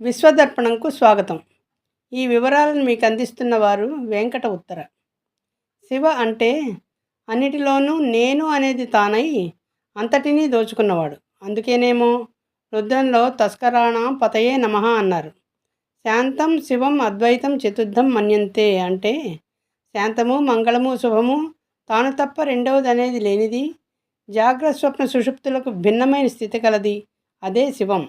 విశ్వదర్పణంకు స్వాగతం. ఈ వివరాలను మీకు అందిస్తున్న వారు వెంకట ఉత్తర. శివ అంటే అన్నిటిలోనూ నేను అనేది తానై అంతటినీ దోచుకున్నవాడు. అందుకేనేమో రుద్రంలో తస్కరాణ పతయే నమ అన్నారు. శాంతం శివం అద్వైతం చతుర్థం మన్యంతే అంటే శాంతము మంగళము శుభము తాను తప్ప రెండవది అనేది లేనిది జాగ్రత్త స్వప్న సుషుప్తులకు భిన్నమైన స్థితి కలది అదే శివం.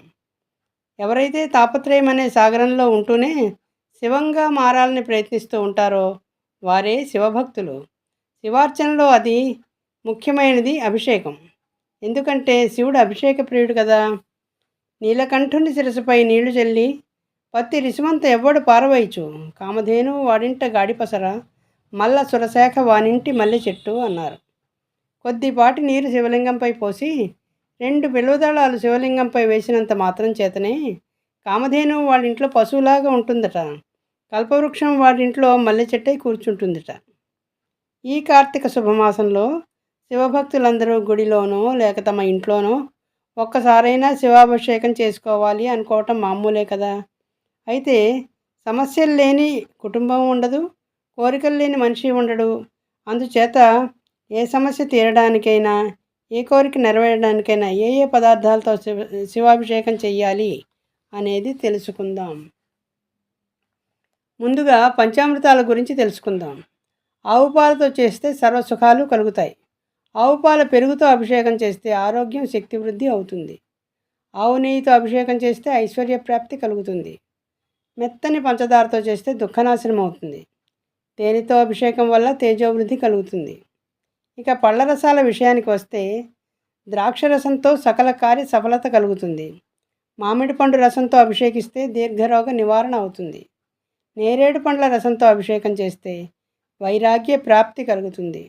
ఎవరైతే తాపత్రయం అనే సాగరంలో ఉంటూనే శివంగా మారాలని ప్రయత్నిస్తూ ఉంటారో వారే శివభక్తులు. శివార్చనలో అది ముఖ్యమైనది అభిషేకం. ఎందుకంటే శివుడు అభిషేక ప్రియుడు కదా. నీలకంఠుని శిరసుపై నీళ్ళు చల్లి పత్తి రిసుమంత ఎవ్వడు పారవైచు కామధేను వాడింట గాడిపసర మల్ల సురశాఖ వానింటి మల్లె చెట్టు అన్నారు. కొద్దిపాటి నీరు శివలింగంపై పోసి రెండు బిల్వదళాలు శివలింగంపై వేసినంత మాత్రం చేతనే కామధేను వాళ్ళ ఇంట్లో పశువులాగా ఉంటుందట. కల్పవృక్షం వాడింట్లో మల్లె చెట్టై కూర్చుంటుందట. ఈ కార్తీక శుభమాసంలో శివభక్తులందరూ గుడిలోనో లేక తమ ఇంట్లోనో ఒక్కసారైనా శివాభిషేకం చేసుకోవాలి అనుకోవటం మామూలే కదా. అయితే సమస్యలు లేని కుటుంబం ఉండదు కోరికలు లేని మనిషి ఉండడు. అందుచేత ఏ సమస్య తీరడానికైనా ఏ కోరిక నెరవేరడానికైనా ఏ ఏ పదార్థాలతో శివ శివాభిషేకం చెయ్యాలి అనేది తెలుసుకుందాం. ముందుగా పంచామృతాల గురించి తెలుసుకుందాం. ఆవు పాలతో చేస్తే సర్వసుఖాలు కలుగుతాయి. ఆవు పాల పెరుగుతో అభిషేకం చేస్తే ఆరోగ్యం శక్తి వృద్ధి అవుతుంది. ఆవు నెయ్యితో అభిషేకం చేస్తే ఐశ్వర్య ప్రాప్తి కలుగుతుంది. మెత్తని పంచదారతో చేస్తే దుఃఖనాశనం అవుతుంది. తేనెతో అభిషేకం వల్ల తేజోవృద్ధి కలుగుతుంది. ఇక పళ్ళ రసాల విషయానికి వస్తే ద్రాక్ష రసంతో సకల కార్య సఫలత కలుగుతుంది. మామిడి పండు రసంతో అభిషేకిస్తే దీర్ఘరోగ నివారణ అవుతుంది. నేరేడు పండ్ల రసంతో అభిషేకం చేస్తే వైరాగ్య ప్రాప్తి కలుగుతుంది.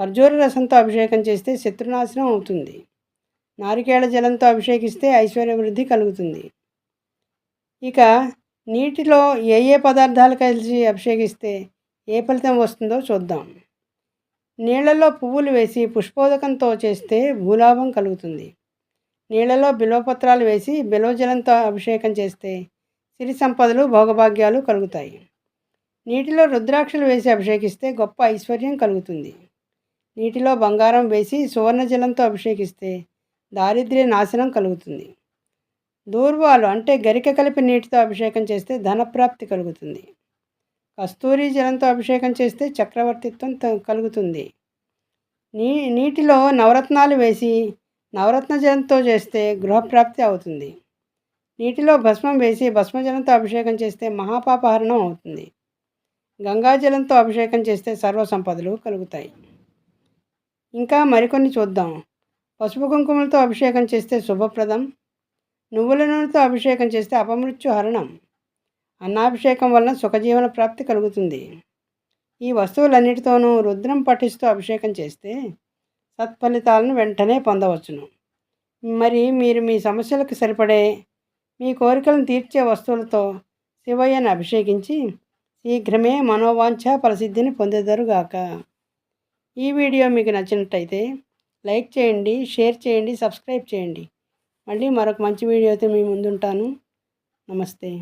ఖర్జూర రసంతో అభిషేకం చేస్తే శత్రునాశనం అవుతుంది. నారికేళ జలంతో అభిషేకిస్తే ఐశ్వర్యవృద్ధి కలుగుతుంది. ఇక నీటిలో ఏ ఏ పదార్థాలు కలిసి అభిషేకిస్తే ఏ ఫలితం వస్తుందో చూద్దాం. నీళ్ళలో పువ్వులు వేసి పుష్పోదకంతో చేస్తే భూలాభం కలుగుతుంది. నీళ్ళలో బిల్వపత్రాలు వేసి బిలవజలంతో అభిషేకం చేస్తే సిరి సంపదలు భోగభాగ్యాలు కలుగుతాయి. నీటిలో రుద్రాక్షలు వేసి అభిషేకిస్తే గొప్ప ఐశ్వర్యం కలుగుతుంది. నీటిలో బంగారం వేసి సువర్ణ జలంతో అభిషేకిస్తే దారిద్ర్య నాశనం కలుగుతుంది. దూర్వాలు అంటే గరిక కలిపి నీటితో అభిషేకం చేస్తే ధనప్రాప్తి కలుగుతుంది. కస్తూరి జలంతో అభిషేకం చేస్తే చక్రవర్తిత్వం కలుగుతుంది. నీ నీటిలో నవరత్నాలు వేసి నవరత్న జలంతో చేస్తే గృహప్రాప్తి అవుతుంది. నీటిలో భస్మం వేసి భస్మజలంతో అభిషేకం చేస్తే మహాపాపహరణం అవుతుంది. గంగాజలంతో అభిషేకం చేస్తే సర్వ సంపదలు కలుగుతాయి. ఇంకా మరికొన్ని చూద్దాం. పసుపు కుంకుమలతో అభిషేకం చేస్తే శుభప్రదం. నువ్వుల నూనెతో అభిషేకం చేస్తే అపమృత్యు హరణం అన్నాభిషేకం వలన సుఖజీవన ప్రాప్తి కలుగుతుంది. ఈ వస్తువులన్నిటితోనూ రుద్రం పఠిస్తూ అభిషేకం చేస్తే సత్ఫలితాలను వెంటనే పొందవచ్చును. మరి మీరు మీ సమస్యలకు సరిపడే మీ కోరికలను తీర్చే వస్తువులతో శివయ్యను అభిషేకించి శీఘ్రమే మనోవాంఛ ప్రసిద్ధిని పొందేదరుగాక. ఈ వీడియో మీకు నచ్చినట్టయితే లైక్ చేయండి షేర్ చేయండి సబ్స్క్రైబ్ చేయండి. మళ్ళీ మరొక మంచి వీడియోతో మీ ముందుంటాను. నమస్తే.